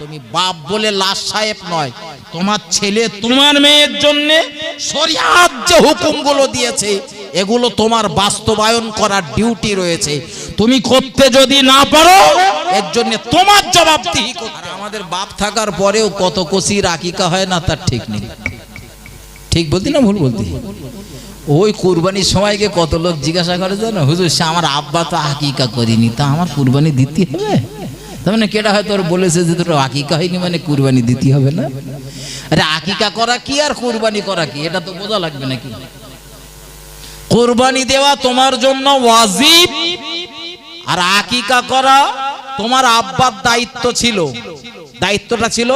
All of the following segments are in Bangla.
তুমি বাপ বলে লাশ সাহেব নয়, তোমার ছেলে তোমার মেয়ের জন্য শরিয়াত যে হুকুমগুলো দিয়েছে, এগুলো তোমার বাস্তবায়ন করার ডিউটি রয়েছে। তুমি করতে যদি না পারো, এর জন্য তোমার জবাবদিহি করতে। আমাদের বাপ থাকার পরেও কত কচি রাকিকা হয় না, তার ঠিক নেই। ঠিক বলতি না ভুল বলতি? ওই কুরবানির সময়কে কত লোক জিজ্ঞাসা করে জানো? হুজুর, সে আমার আব্বা তো আকিকা করিনি, তা আমার কুরবানি দিতে হবে? তার মানে কেটা হয়তো বলেছে যে তোর আকিকা হয়নি মানে কুরবানি দিতে হবে না? আরে আকিকা করা কি আর কুরবানি করা কি? এটা তো বোঝা লাগবে নাকি? কুরবানি দেওয়া তোমার জন্য ওয়াজিব, আর আকিকা করা তোমার আব্বার দায়িত্ব ছিল। দায়িত্বটা ছিল?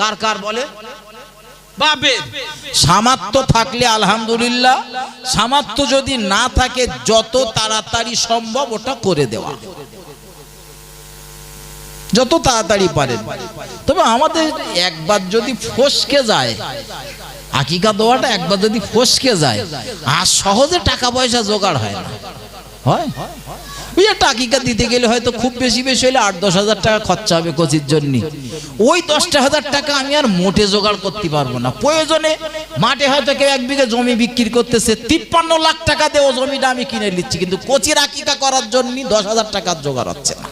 কার কার বলে? বাপের। সামার্থ্য থাকলে আলহামদুলিল্লাহ সামার্থ্য যদি না থাকে, যত তাড়াতাড়ি সম্ভব ওটা করে দেওয়া। যত তাড়াতাড়ি পারেন। তবে আমাদের একবার যদি ফসকে যায়, আকিকা দেওয়াটা একবার যদি ফসকে যায়, আর সহজে টাকা পয়সা জোগাড় হয় না। হয়? ওই একটা আকিকা দিতে গেলে হয়তো খুব বেশি বেশি হলে আট দশ হাজার টাকা খরচা হবে কচির জন্য। ওই দশটা হাজার টাকা আমি আর মোটে জোগাড় করতে পারব না। প্রয়োজনে মাঠে হয়তো কেউ এক বিঘে জমি বিক্রি করতেছে, তিপ্পান্ন লাখ টাকা দিয়ে ও জমিটা আমি কিনে নিচ্ছি। কিন্তু কচির আকিকা করার জন্য দশ হাজার টাকার জোগাড় হচ্ছে না।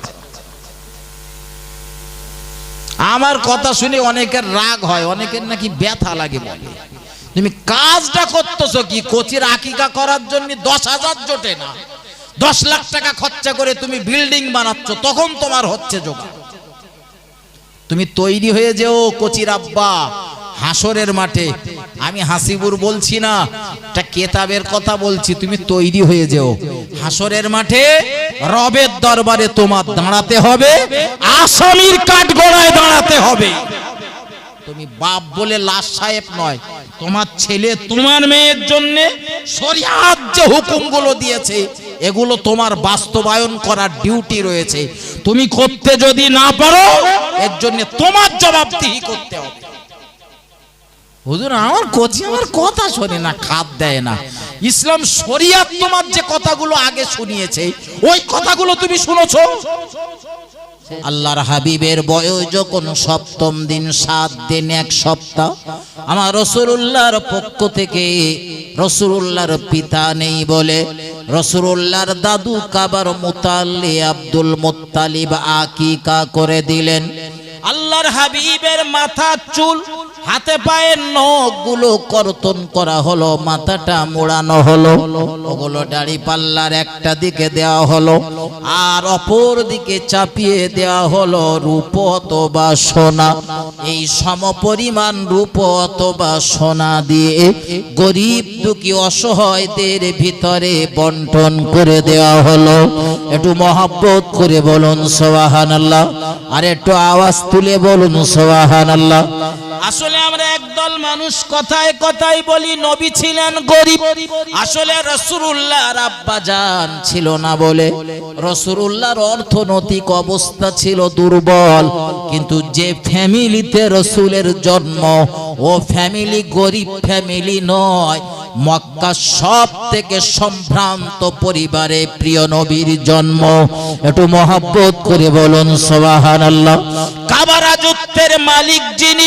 আমার কথা শুনে অনেকের রাগ হয়, অনেকের নাকি ব্যথা লাগে বলে। তুমি কাজটা করতেছো কি? কোচির আকিকা করার জন্য দশ হাজার জোটে না। দশ লাখ টাকা খরচা করে তুমি বিল্ডিং বানাচ্ছ, তখন তোমার হচ্ছে জোগাড়। তুমি তৈরি হয়ে যেও কোচির আব্বা, হাসরের মাঠে। আমি হাসিবুর বলছি না, একটা কেতাবের কথা বলছি, তুমি তৈরি হয়ে যেও। হাসরের মাঠে রবের দরবারে তোমার দাঁড়াতে হবে, আসামির কাঠগড়ায় দাঁড়াতে হবে। তুমি বাপ বলে লাশ সাহেব নয়, তোমার ছেলে তোমার মেয়ের জন্য শরিয়াত যে হুকুমগুলো দিয়েছে, এগুলো তোমার বাস্তবায়ন করার ডিউটি রয়েছে। তুমি করতে যদি না পারো, এর জন্য তোমার জবাবদিহি করতে হবে। হুজুর, আমার কোচি আমার কথা শোনে না, খাপ দেয় না। ইসলাম শরিয়াত তোমার যে কথাগুলো আগে শুনিয়েছে, ওই কথাগুলো তুমি শুনেছো? আল্লাহর হাবিবের বয়স যখন সপ্তম দিন, সাত দিন, এক সপ্তাহ, আমার রসুল্লাহর পক্ষ থেকে রসুল্লাহর পিতা নেই বলে রসুল্লাহর দাদু কাবার মুতাল্লি আব্দুল মুত্তালিব আকিকা করে দিলেন। আল্লাহর হাবিবের মাথা চুল হাতে পায়ের নখগুলো কর্তন করা হলো, মাথাটা মোড়ানো হলো। ওগুলো দাড়ি পাল্লার একটা দিকে দেওয়া হলো আর অপর দিকে চাপিয়ে দেওয়া হলো রূপ অথবা সোনা। এই সমপরিমাণ রূপ অথবা সোনা দিয়ে গরিব দুঃখী অসহায়দের ভিতরে বন্টন করে দেওয়া হলো। একটু মহাব্বত করে বলুন সোহান আল্লাহ আর একটু আওয়াজ তুলে বলুন সোহান আল্লাহ আসলে আমরা একদল মানুষ কথায় কথায় বলি, নবী ছিলেন গরিব। আসলে রসুরুল্লাহর আব্বা জান ছিল না বলে। রসুরুল্লাহর অর্থনৈতিক অবস্থা ছিল দুর্বল। কিন্তু যে ফ্যামিলিতে রসুলের জন্ম, ও ফ্যামিলি গরিব ফ্যামিলি নয় মক্কা সব থেকে সম্ভ্রান্ত পরিবারে প্রিয় নবীর জন্ম। একটু মহাব্বত করে বলুন সোবাহান আল্লাহ কাবারাজত্বের মালিক যিনি,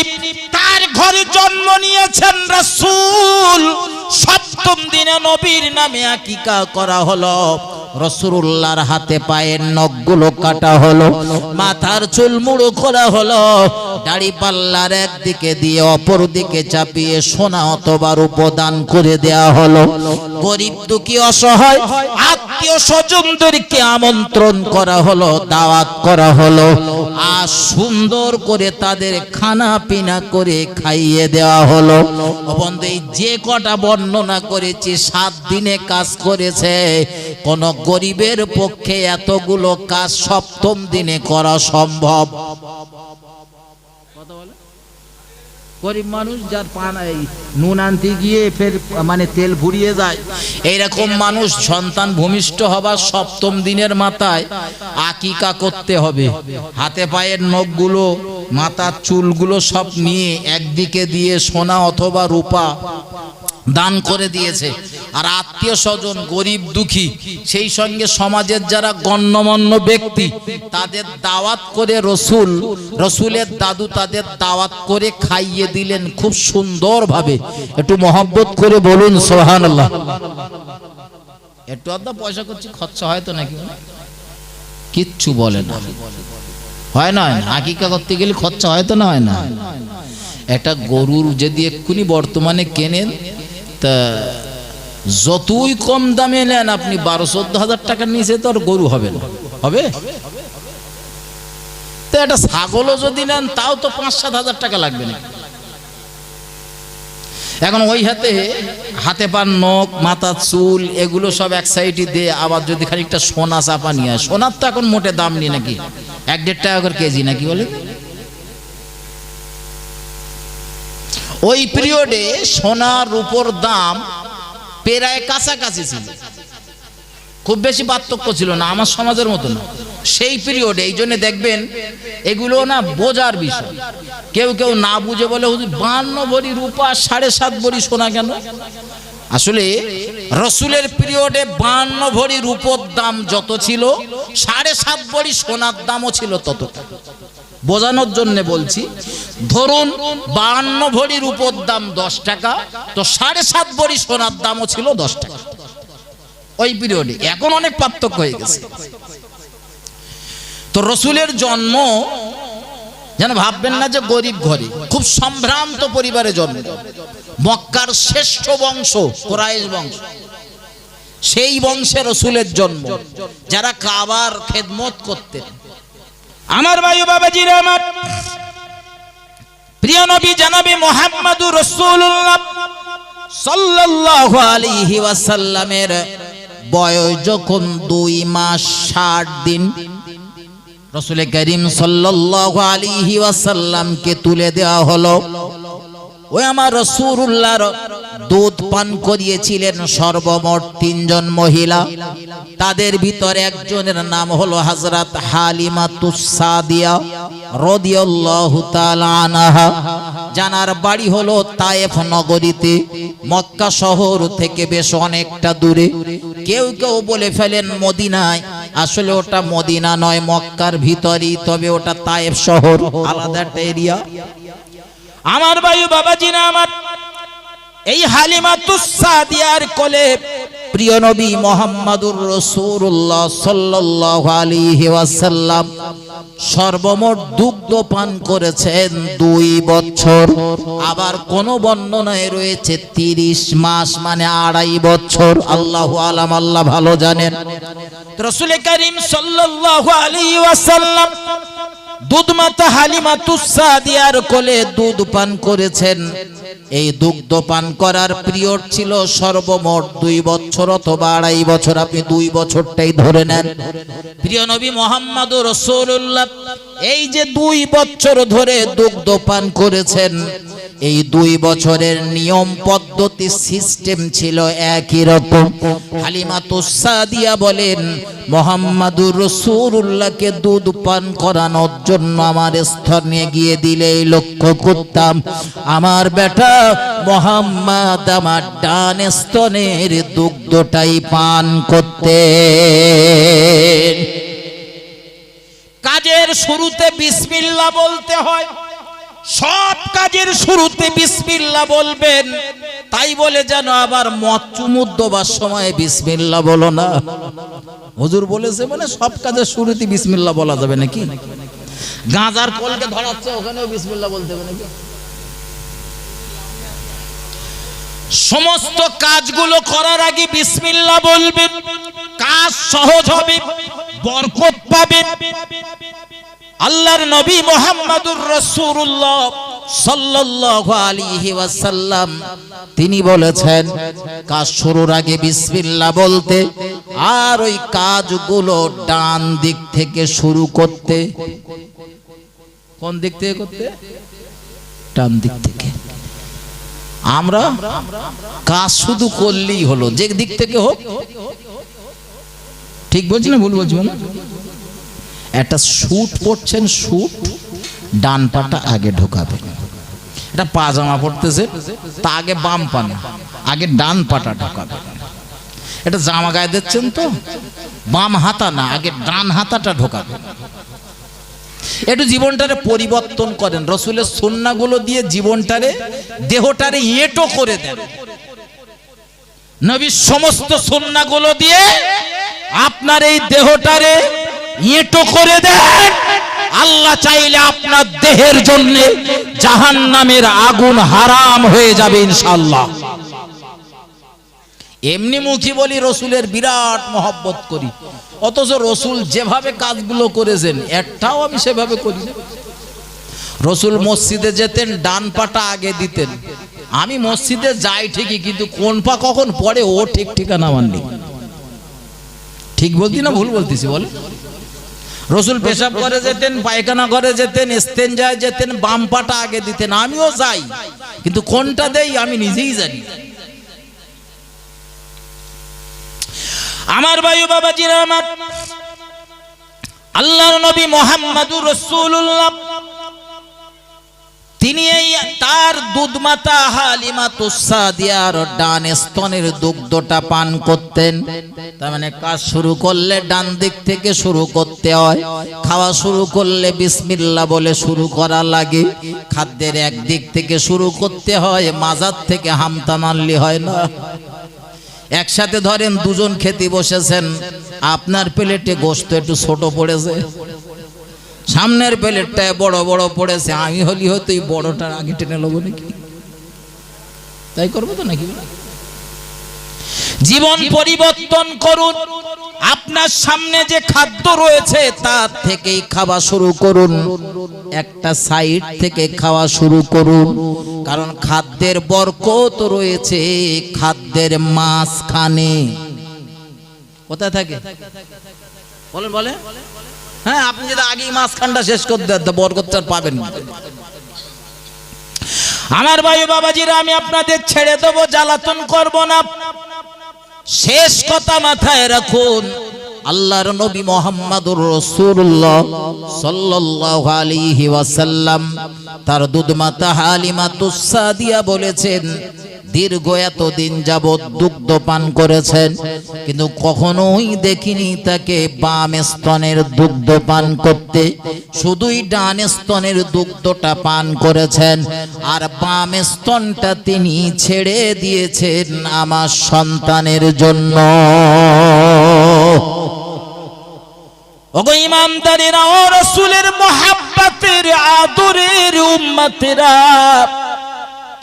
তার ঘরে জন্ম নিয়েছেন রসুল। সপ্তম দিনে নবীর নামে আকিকা করা হলো। রসুল্লাহর হাতে পায়ের নখগুলো কাটা হলো। মাথার চুল মুড়ো খোলা হলো। দাড়ি পাল্লার একদিকে দিয়ে অপর দিকে চাপিয়ে সোনা অথবা উপদান করে দেয়া হলো। গরিব দুঃখী অসহায়, আত্মীয় স্বজনদেরকে আমন্ত্রণ করা হলো, দাওয়াত করা হলো। আর সুন্দর করে তাদের খানা পিনা করে খাইয়ে দেওয়া হলো। বন্ধু যে কটা বর্ণনা করেছি, সাত দিনে কাজ করেছে। কোন গরিবের পক্ষে এতগুলো কাজ সপ্তম দিনে করা সম্ভব। গরিব মানুষ যার পান নুন আনতে গিয়ে ফের মানে তেল ভুরিয়ে যায়। এইরকম মানুষ সন্তান ভূমিষ্ঠ হবার সপ্তম দিনের মাথায় আকিকা করতে হবে। হাতে পায়ের নখগুলো, মাথার চুলগুলো সব নিয়ে একদিকে দিয়ে সোনা অথবা রূপা দান করে দিয়েছে। আর আত্মীয় স্বজন গরিব দুঃখী, সেই সঙ্গে সমাজের যারা গণ্যমান্য ব্যক্তি, তাদের দাওয়াত করে রসুল, রসুলের দাদু তাদের দাওয়াত করে খাইয়ে দিলেন খুব সুন্দরভাবে। একটু মহব্বত করে বলুন সোহান আল্লাহ একটু আধা পয়সা করছি, খরচা হয় তো নাকি? কিচ্ছু বলে না। হয় না হয় না। আকিকা করতে গেলে খরচা হয় তো না, হয় না। একটা গরুর যদি এক্ষুনি বর্তমানে কেনেন তা যতই কম দামে নেন আপনি বারো চোদ্দ হাজার টাকার নিচে তো আর গরু হবে না। হবে? তো একটা ছাগলও যদি নেন, তাও তো পাঁচ সাত হাজার টাকা লাগবে না এখন ওই হাতে হাতে পান, নখ, মাথা, চুল, এগুলো সব এক সাইডে দিয়ে আবার যদি খানিকটা সোনা চাপা নিয়ে সোনার তো এখন মোটে দাম নেই নাকি? এক দেড় টাকা করে কেজি নাকি বলে? ওই পিরিয়ডে সোনার উপর দাম প্রায় কাছাকাছি ছিল। খুব বেশি পার্থক্য ছিল না, আমার সমাজের মতো না। সেই পিরিয়ডে এই জন্য দেখবেন, এগুলো না বোঝার বিষয়। কেউ কেউ না বুঝে বলে বান্ন ভরি রূপা, সাড়ে সাত ভরি সোনা কেন? আসলে রসুলের পিরিয়ডে বান্ন ভরি রূপোর দাম যত ছিল, সাড়ে সাত ভরি সোনার দামও ছিল ততটা বোঝানোর জন্য বলছি ধরুন বান্ন ভরি উপর দাম দশ টাকা, তো সাড়ে সাত ভরি সোনার দামও ছিল দশ টাকা। ওই পিরিয়ডে এখন অনেক পার্থক্য হয়ে গেছে। তো রসুলের জন্ম, যেন ভাববেন না যে গরিব ঘরে, খুব সম্ভ্রান্ত পরিবারে জন্ম। মক্কার শ্রেষ্ঠ বংশ, কোরাইশ বংশ। সেই বংশে রসুলের জন্ম, যারা কাবার খেদমত করতেন। আমার ভাই বাবাজির আমার প্রিয় নবী মোহাম্মদুর রসুল্লাহ সাল্লাল্লাহু আলাইহি ওয়াসাল্লামের বয়স যখন দুই মাস ষাট দিন, রসুল করিম সাল্লাল্লাহু আলাইহি ওয়াসাল্লামকে তুলে দেওয়া হলো, ওই আমার রসুল্লাহর দুধ পান করিয়েছিলেন সর্বমোট তিনজন মহিলা। তাদের ভিতরে একজনের নাম হলো হযরত হালিমা তুসাদিয়া রাদিয়াল্লাহু তাআলা আনহা। জানার বাড়ি হলো তায়েফ নগরীতে। মক্কা শহর থেকে বেশ অনেকটা দূরে। কেউ কেউ বলে ফেলেন মদিনায়। আসলে ওটা মদিনা নয়, মক্কার ভিতরেই, তবে ওটা তায়েফ শহর, আলাদা একটা এরিয়া আমার ভাই বাবাজিরা আমার এই হালিমা তুসাদিয়ার কোলে প্রিয় নবী মোহাম্মদুর রসুল্লাহ সাল্লাল্লাহু আলাইহি ওয়াসাল্লাম সর্বমোট দুগ্ধ পান করেছেন দুই বছর। আবার কোন বর্ণনায় রয়েছে তিরিশ মাস মানে আড়াই বছর। আল্লাহ আলাম, আল্লাহ ভালো জানেন। রসুল করিম সাল্লাল্লাহু আলাইহি ওয়াসাল্লাম দুধ মাতা হালিমা তুসাদিয়ার কোলে দুধ পান করেছেন। এই দুগ্ধ পান করার পিরিয়ড ছিল সর্বমোট দুই বছর অথবা আড়াই বছর। আপনি দুই বছরটাই ধরে নেন। প্রিয় নবী মোহাম্মদ রসুল্লাহ এই যে দুই বছর ধরে দুগ্ধ পান করেছেন, এই দুই বছরের নিয়ম পদ্ধতি সিস্টেম ছিল একই রকম। তুসাদিয়া বলেন, মোহাম্মদুর রসুল্লাহকে দুধ পান করানোর জন্য আমার নিয়ে গিয়ে দিলেই লক্ষ্য করতাম, আমার বেটা মোহাম্মদ আমার ডান স্তনের দুগ্ধটাই পান করতে কাজের শুরুতে বিসমিল্লাহ বলতে হয়। সব কাজের শুরুতে বিসমিল্লাহ বলবেন। তাই বলে যেন আবার মদ চুমুর দেবার সময় বিসমিল্লাহ বলো না। হুজুর বলেছে মানে সব কাজের শুরুতে বিসমিল্লাহ বলা যাবে নাকি? গাঁজার কলকে ধরাচ্ছে, ওখানেও বিসমিল্লাহ বলতে হবে নাকি? সমস্ত কাজগুলো করার আগে বিসমিল্লাহ বলবেন। কাজ সহজ হবে, বরকত পাবেন। আল্লাহর নবী মোহাম্মদুর রাসূলুল্লাহ সাল্লাল্লাহু আলাইহি ওয়াসাল্লাম, তিনি বলেছেন, কাজ শুরুর আগে বিসমিল্লাহ বলতে, আর ওই কাজগুলো ডান দিক থেকে শুরু করতে। কোন দিক থেকে করতে? ডান দিক থেকে। আমরা কাজ শুধু করলেই হলো, যে দিক থেকে হোক। ঠিক বলছি না, ভুল বলছি না একটা স্যুট পরছেন স্যুট ডান পাটা আগে ঢোকাবে। এটা পাজামা পরতেছে, তা আগে বাম পানে, আগে ডান পাটা ঢোকাবে। এটা জামা গায়ে দিচ্ছেন তো, বাম হাতা না, আগে ডান হাতাটা ঢোকাবে। একটু জীবনটারে পরিবর্তন করেন, রসুলের সন্নাগুলো দিয়ে জীবনটারে, দেহটারে এঁটো করে দেন। নবীর সমস্ত সন্নাগুলো দিয়ে আপনার এই দেহটারে এঁটো করে দেন। আল্লাহ চাইলে আপনার দেহের জন্য জাহান নামের আগুন হারাম হয়ে যাবে ইনশাল্লাহ এমনি মুখী বলি রসুলের বিরাট মহব্বত করি। অথচ রসুল যেভাবে কাজগুলো করেছেন, একটাও আমি সেভাবে করি রসুল মসজিদে যেতেন, ডান পাটা আগে দিতেন। আমি মসজিদে যাই ঠিকই, কিন্তু কোন পা কখন পড়ে, ও ঠিক ঠিকানা নেই। ঠিক বলতি না ভুল বলতেছি বল রসুল পেশাব করে যেতেন পায়খানা করে যেতেন যায় যেতেন বাম পাটা আগে দিতেন আমিও যাই কিন্তু কোনটা দেই আমি নিজেই জানি। আমার বায়ু বাবাজিরা আমার আল্লাহর নবী মোহাম্মদুর রসুল্লাহ তিনি এই তার দুধমাতা হালিমা তুসাদিয়ার ডান স্তনের দুগ্ধটা পান করতেন। তার মানে কাজ শুরু করলে ডান দিক থেকে শুরু করতে হয়। খাওয়া শুরু করলে বিসমিল্লাহ বলে শুরু করা লাগে। খাদ্যের এক দিক থেকে শুরু করতে হয়, মাজার থেকে হামতা মারলি হয় না। একসাথে ধরেন দুজন খেতে বসেছেন, আপনার প্লেটে গোস্ত একটু ছোট পড়েছে। সামনের প্লেটটায় বড় বড় পড়েছে। আমি হলি হয়তো এই বড়টা আগে টেনে নেব নাকি? তাই করব তো নাকি? জীবন পরিবর্তন করুন। আপনার সামনে যে খাদ্য রয়েছে তার থেকেই খাওয়া শুরু করুন। একটা সাইড থেকে খাওয়া শুরু করুন। কারণ খাদ্যের বরকত রয়েছে খাদ্যের মাঝখানে। কোথায় থাকে? বলেন বলে হ্যাঁ আপনি যদি আগেই মাঝখানটা শেষ করে দেন, তো বরকতটা আর পাবেন না। আমার ভাই বাবাজিরা, আমি আপনাদের ছেড়ে দেবো, জ্বালাতন করব না। শেষ কথা মাথায় রাখুন, আল্লাহর নবী মোহাম্মদুর রাসূলুল্লাহ সাল্লাল্লাহু আলাইহি ওয়াসাল্লাম তার দুধমাতা হালিমা তুসাদিয়া বলেছেন দীর্ঘ এতদিন যাবৎ দুগ্ধ পান করেছেন, কিন্তু কখনোই দেখিনি তাকে বাম স্তনের দুগ্ধ পান করতে। শুধুই ডান স্তনের দুগ্ধটা পান করেছেন, আর বাম স্তনটা তিনি ছেড়ে দিয়েছেন আমার সন্তানের জন্য। ওগো ও রসুলের মোহাব্বতের আদরের উম্মতেরা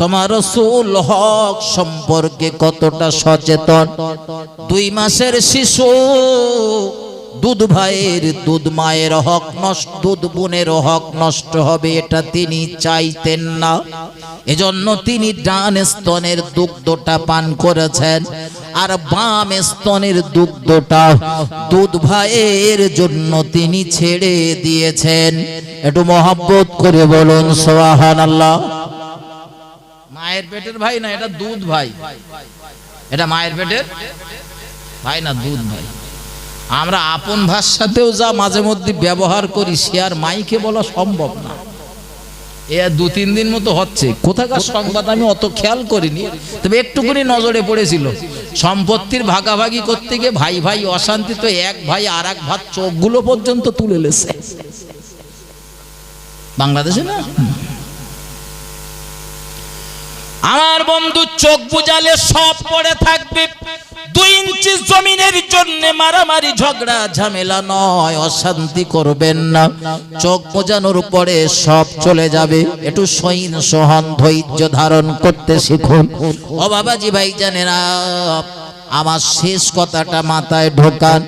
তোমার রসুল হক সম্পর্কে কতটা সচেতন? দুই মাসের শিশু, দুধ ভাইয়ের দুধ, মায়ের হক নষ্ট, দুধ বোনের হক নষ্ট হবে, এটা তিনি চাইতেন না। এজন্য তিনি ডান স্তনের দুগ্ধটা পান করেছেন, আর বাম স্তনের দুগ্ধটা দুধ ভাইয়ের জন্য তিনি ছেড়ে দিয়েছেন। একটু মহব্বত করে বলুন সোহান আল্লাহ মায়ের পেটের ভাই না এটা দুধ ভাই? এটা মায়ের পেটের ভাই না দুধ ভাই? আমরা আপন ভাষাতেও যা মাঝে মধ্যে ব্যবহার করি, সে আর মাইকে বলা সম্ভব না। এ দু তিন দিন মতো হচ্ছে। কোথাকার সংবাদ আমি অত খেয়াল করিনি, তবে একটুকুনি নজরে পড়েছিল। সম্পত্তির ভাগাভাগি করতে গিয়ে ভাই ভাই অশান্তি তো এক ভাই আর এক ভাত চোখগুলো পর্যন্ত তুলে লেছে। বাংলাদেশে না? আমার বন্ধু চোখ বুঝালে সব পড়ে থাকবে। দুই ইঞ্চি জমিনের জন্য মারামারি, ঝগড়া, ঝামেলা নয়, অশান্তি করবেন না। চোখ বোঝানোর পরে সব চলে যাবে। একটু সহিন সহন ধৈর্য ধারণ করতে শিখুন। ও বাবাজি ভাই জানেরা আমার শেষ কথাটা মাথায় ঢোকান।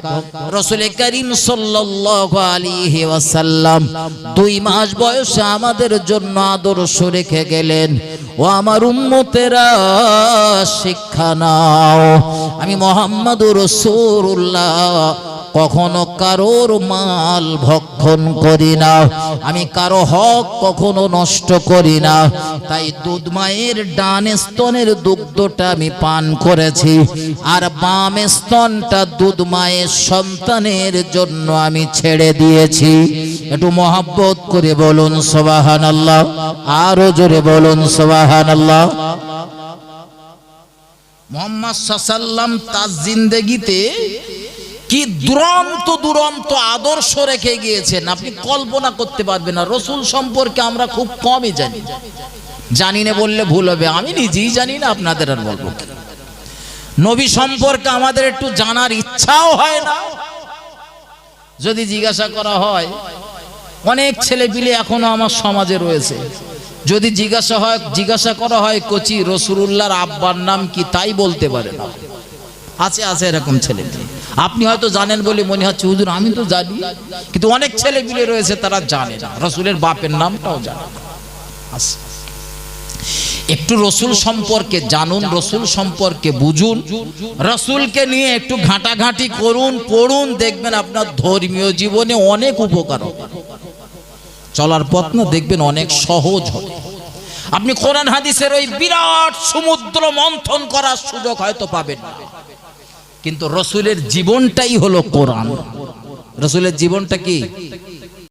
রসুল করিম সাল্লাম দুই মাস বয়সে আমাদের জন্য আদর্শ রেখে গেলেন। ও আমার উন্মতেরা শিক্ষা নাও। আমি মোহাম্মদ রাসূলুল্লাহ। কখনো কারোর মাল ভক্ষণ করি না। আমি কারও হক কখনো নষ্ট করি না। তাই দুধ মায়ের ডান স্তনের দুগ্ধটা আমি পান করেছি। আর বাম স্তনটা দুধ মায়ের সন্তানের জন্য আমি ছেড়ে দিয়েছি। একটু মহাব্বত করে বলুন সোবাহান আল্লাহ আরও জোরে বলুন সোবাহান আল্লাহ মোহাম্মদ সাল্লাম তার জিন্দেগিতে কি দুরন্ত দুরন্ত আদর্শ রেখে গিয়েছেন। আপনি কল্পনা করতে পারবেন না। রসুল সম্পর্কে আমরা খুব কমই জানি। জানি না বললে ভুল হবে। আমি নিজেই জানি না, আপনাদের আর বলব। নবী সম্পর্কে আমাদের একটু জানার ইচ্ছাও হয় না। যদি জিজ্ঞাসা করা হয়, অনেক ছেলে পিলে এখনও আমার সমাজে রয়েছে। যদি জিজ্ঞাসা হয়, জিজ্ঞাসা করা হয়, কচি রসুল্লাহর আব্বার নাম কি তাই বলতে পারে না। আছে আছে এরকম ছেলে মেয়ে। আপনি হয়তো জানেন বলে মনে হচ্ছে, হুজুর, আমি তো জানি। কিন্তু অনেক ছেলে পিলে রয়েছে, তারা জানে না। রসুলের বাপের নামটাও জানে একটু রসুল সম্পর্কে জানুন, রসুল সম্পর্কে বুঝুন। রসুলকে নিয়ে একটু ঘাঁটাঘাঁটি করুন, পড়ুন, দেখবেন আপনার ধর্মীয় জীবনে অনেক উপকার চলার পথ না দেখবেন অনেক সহজ হবে। আপনি কোরআন হাদিসের ওই বিরাট সমুদ্র মন্থন করার সুযোগ হয়তো পাবেন না। কিন্তু রসুলের জীবনটাই হলো কোরআন। রসুলের জীবনটা কি?